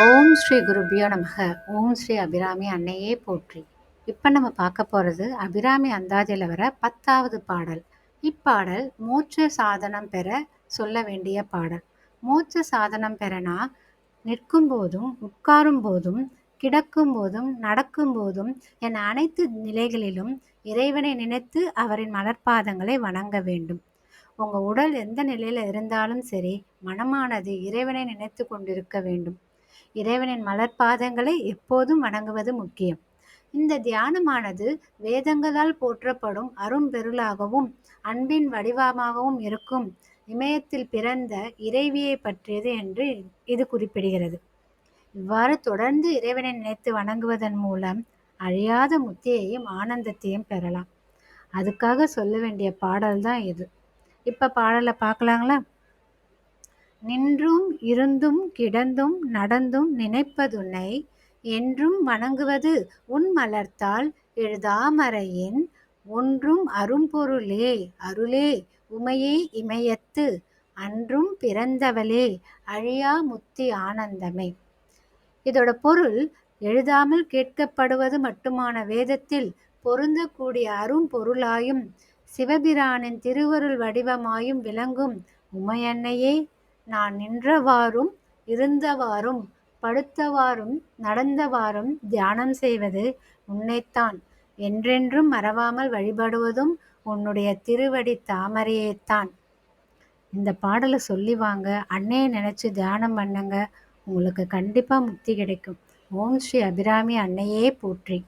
ஓம் ஸ்ரீ குருபியோ நமக. ஓம் ஸ்ரீ அபிராமி அன்னையே போற்றி. இப்போ நம்ம பார்க்க போகிறது அபிராமி அந்தாதியில் வர பத்தாவது பாடல். இப்பாடல் மூச்ச சாதனம் பெற சொல்ல வேண்டிய பாடல். மூச்ச சாதனம் பெறனா நிற்கும் போதும் உட்காரும் போதும் கிடக்கும் போதும் நடக்கும் போதும் என் அனைத்து நிலைகளிலும் இறைவனை நினைத்து அவரின் மலர்பாதங்களை வணங்க வேண்டும். உங்கள் உடல் எந்த நிலையில் இருந்தாலும் சரி மனமானது இறைவனை நினைத்து கொண்டிருக்க வேண்டும். இறைவனின் மலர்பாதங்களை எப்போதும் வணங்குவது முக்கியம். இந்த தியானமானது வேதங்களால் போற்றப்படும் அரும்பெருளாகவும் அன்பின் வடிவமாகவும் இருக்கும். இமயத்தில் பிறந்த இறைவியை பற்றியது என்று இது குறிப்பிடுகிறது. இவ்வாறு தொடர்ந்து இறைவனை நினைத்து வணங்குவதன் மூலம் அழியாத முத்தியையும் ஆனந்தத்தையும் பெறலாம். அதுக்காக சொல்ல வேண்டிய பாடல் தான் இது. இப்போ பாடலை பார்க்கலாங்களா? நின்றும் இருந்தும் கிடந்தும் நடந்தும் நினைப்பதுன்னை என்றும் வணங்குவது உன் மலர்த்தால் எழுதாமறையின் ஒன்றும் அரும்பொருளே அருளே உமையே இமயத்து அன்றும் பிறந்தவளே அழியா முத்தி ஆனந்தமே. இதோட பொருள் எழுதாமல் கேட்கப்படுவது மட்டுமான வேதத்தில் பொருந்தக்கூடிய அரும்பொருளாயும் சிவபிரானின் திருவருள் வடிவமாயும் விளங்கும் உமையன்னையே நான் நின்றவாறும் இருந்தவாறும் படுத்தவாறும் நடந்தவாறும் தியானம் செய்வது உன்னைத்தான். என்றென்றும் மறவாமல் வழிபடுவதும் உன்னுடைய திருவடி தாமரையைத்தான். இந்த பாடலை சொல்லி வாங்க அன்னையை நினச்சி தியானம் பண்ணுங்க. உங்களுக்கு கண்டிப்பாக முக்தி கிடைக்கும். ஓம் ஸ்ரீ அபிராமி அன்னையே போற்றி.